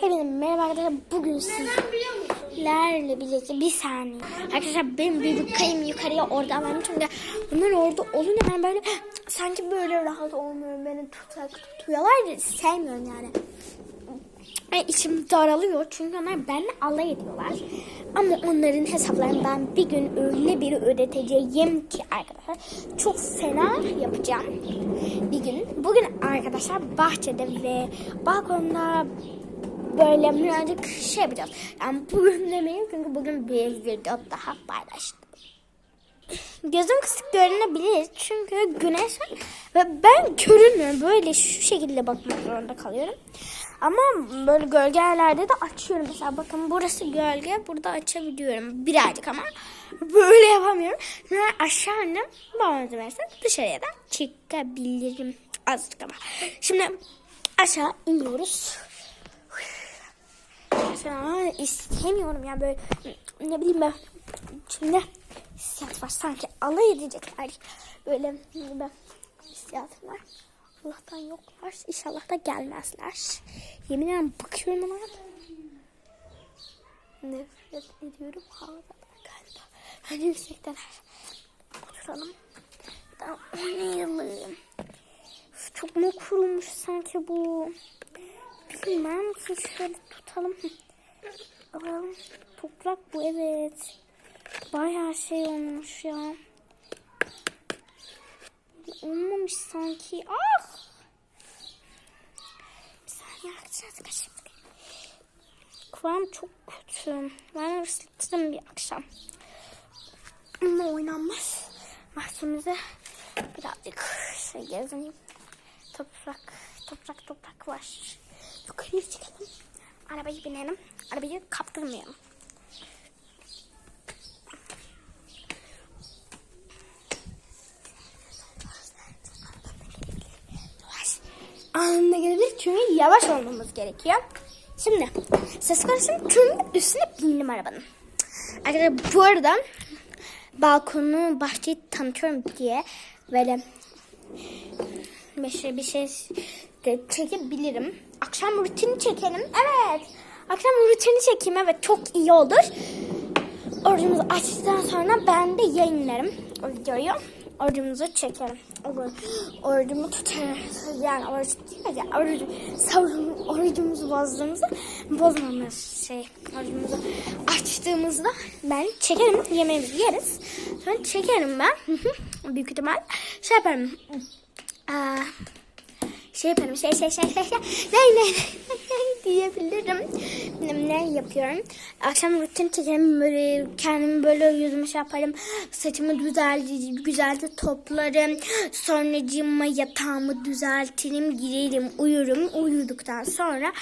Hepinize merhaba arkadaşlar. Bugün sizlerle birlikte bir saniye. Arkadaşlar benim bir bakayım yukarıya orada alalım. Çünkü bunlar orada olunca ben böyle sanki böyle rahat olmuyorum. Beni tutak tutuyorlar. ya, Sevmiyorum yani. Ve içim daralıyor çünkü onlar benimle alay ediyorlar. Ama onların hesaplarını ben bir gün öyle bir ödeteceğim ki arkadaşlar çok fena yapacağım bir gün. Bugün arkadaşlar bahçede ve balkonda böyle birazcık şey yapacağız. Yani bugün demeyin çünkü bugün bir video daha paylaştım. Gözüm kısık görünebilir çünkü güneş var ve ben görünmüyorum. Böyle şu şekilde bakmak zorunda kalıyorum. Ama böyle gölgelerde de açıyorum. Mesela bakın burası gölge. Burada açabiliyorum birazcık ama böyle yapamıyorum. Sonra aşağı annem bana verirse dışarıya da çıkabilirim. Azıcık ama. Şimdi aşağı iniyoruz. Mesela istemiyorum ya böyle ne bileyim ben şimdi hissiyat var. Sanki alay edecekler. Böyle ben hissiyatım var. Allah'tan yoklar inşallah da gelmezler. Yemin ederim bakıyorum ama nefret ediyorum havadalar galiba. Hani yüksekten oturalım. Daha oynayalım. Çok mu kurulmuş sanki bu? Bilmem ki şöyle tutalım Alalım. Toprak bu evet. Bayağı şey olmuş ya. Olmamış sanki. Ah! Bir saniye arkadaşlar kaçırdık. Kıvam çok kötü. Ben ısıtırım bir akşam. Ama oynanmaz. Bahçemize birazcık şey gezeyim. Toprak, toprak, toprak var. Yukarıya çıkalım. Arabayı binelim. Arabayı kaptırmayalım. Anında gelebilir çünkü yavaş olmamız gerekiyor. Şimdi ses karışım tüm üstüne bindim arabanın. Arkadaşlar bu arada balkonu bahçeyi tanıtıyorum diye böyle bir şey, bir şey de çekebilirim. Akşam rutini çekelim. Evet. Akşam rutini çekeyim. Evet çok iyi olur. Orucumuzu açtıktan sonra ben de yayınlarım o videoyu. Orucumuzu çekerim. O gün orucumu tutarım. Yani oruç değil ya. Orucu, savrum, orucumuzu bozdığımızda bozmamız şey. Orucumuzu açtığımızda ben çekerim. Yemeğimizi yeriz. Sonra çekerim ben. Büyük ihtimal şey yaparım. Aa, şey yaparım şey şey şey şey şey ne ne diyebilirim. Ne, ne yapıyorum? Akşam rutin çekerim böyle kendimi böyle yüzümü şey yaparım saçımı güzelce güzelce toplarım. Sonracığıma yatağımı düzeltirim girerim uyurum. Uyuduktan sonra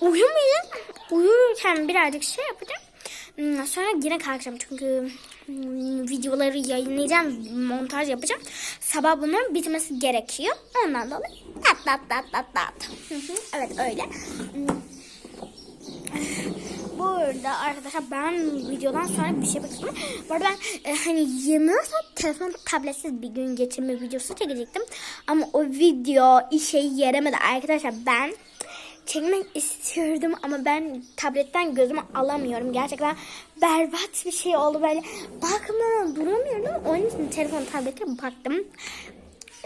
uyumayayım uyurken birazcık şey yapacağım Sonra yine kalkacağım çünkü hmm, videoları yayınlayacağım, montaj yapacağım. Sabah bunun bitmesi gerekiyor. Ondan dolayı tat tat tat tat tat. Evet öyle. Hmm. Burada arkadaşlar ben videodan sonra bir şey bakıyorum. Bu arada ben e, hani 24 saat telefon tabletsiz bir gün geçirme videosu çekecektim. Ama o video işe yaramedi arkadaşlar. Ben çekmek istiyordum ama ben tabletten gözümü alamıyorum. Gerçekten berbat bir şey oldu böyle. Bakmadan duramıyorum. Onun için telefon tablete baktım.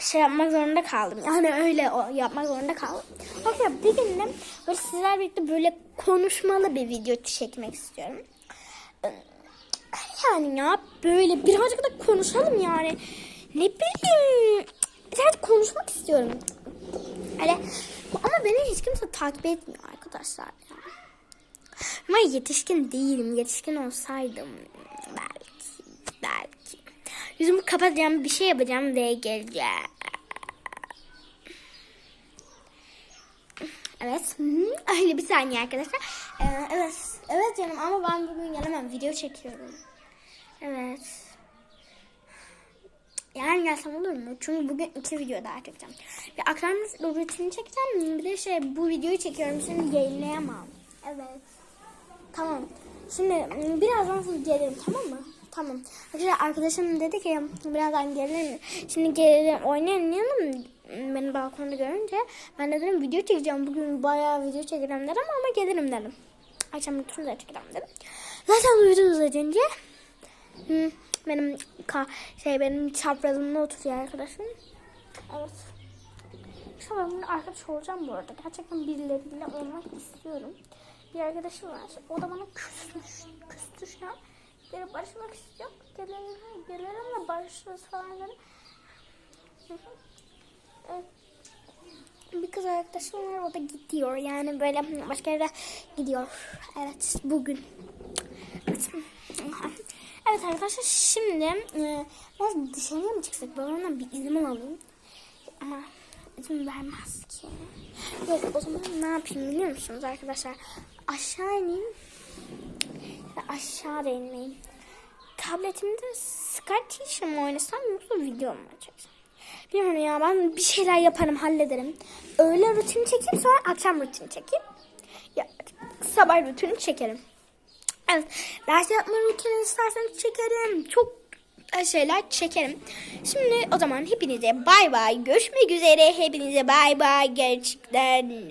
Şey yapmak zorunda kaldım. Yani öyle yapmak zorunda kaldım. Arkadaşlar bir gün de böyle sizlerle birlikte böyle konuşmalı bir video çekmek istiyorum. Yani ya böyle birazcık da konuşalım yani. Ne bileyim. Biraz konuşmak istiyorum. Öyle ama beni hiç kimse takip etmiyor arkadaşlar ya. Ama yetişkin değilim. Yetişkin olsaydım belki belki. Yüzümü kapatacağım bir şey yapacağım ve geleceğim. Evet. Öyle bir saniye arkadaşlar. Ee, evet. Evet canım ama ben bugün gelemem. Video çekiyorum. Evet. Yarın gelsem olur mu? Çünkü bugün iki video daha çekeceğim. Bir akşam rutini çekeceğim. Bir de şey bu videoyu çekiyorum. Şimdi yayınlayamam. Evet. Tamam. Şimdi birazdan sonra gelirim tamam mı? Tamam. Arkadaşlar arkadaşım dedi ki birazdan gelirim. Şimdi gelelim oynayalım. beni balkonda görünce ben de dedim video çekeceğim. Bugün bayağı video çekeceğim dedim ama gelirim dedim. Akşam de çekeceğim dedim. Zaten uyudunuz edince hı, benim ka şey benim çaprazımda oturuyor arkadaşım. Evet. İnşallah bunun arkadaş olacağım bu arada. Gerçekten birileriyle olmak istiyorum. Bir arkadaşım var. O da bana küsmüş. Küstü şu an. Geri barışmak istiyor. Gelelim, gelelim de barışırız falan dedim. Bir kız arkadaşım var. O da gidiyor. Yani böyle başka yere gidiyor. Evet. Bugün. Evet. Arkadaşlar şimdi e, biraz dışarıya mı çıksak? Babamdan bir izin alayım. Ama izin vermez ki. Yok o zaman ne yapayım biliyor musunuz arkadaşlar? Aşağı ineyim. Aşağı inmeyeyim. Tabletimde Skype mı oynasam yoksa video mu çeksem? Bilmiyorum ya ben bir şeyler yaparım hallederim. Öğle rutini çekeyim sonra akşam rutini çekeyim. Ya sabah rutini çekerim. Evet ders yapma rutini isterseniz çekerim. Çok şeyler çekerim. Şimdi o zaman hepinize bay bay. Görüşmek üzere. Hepinize bay bay. Gerçekten.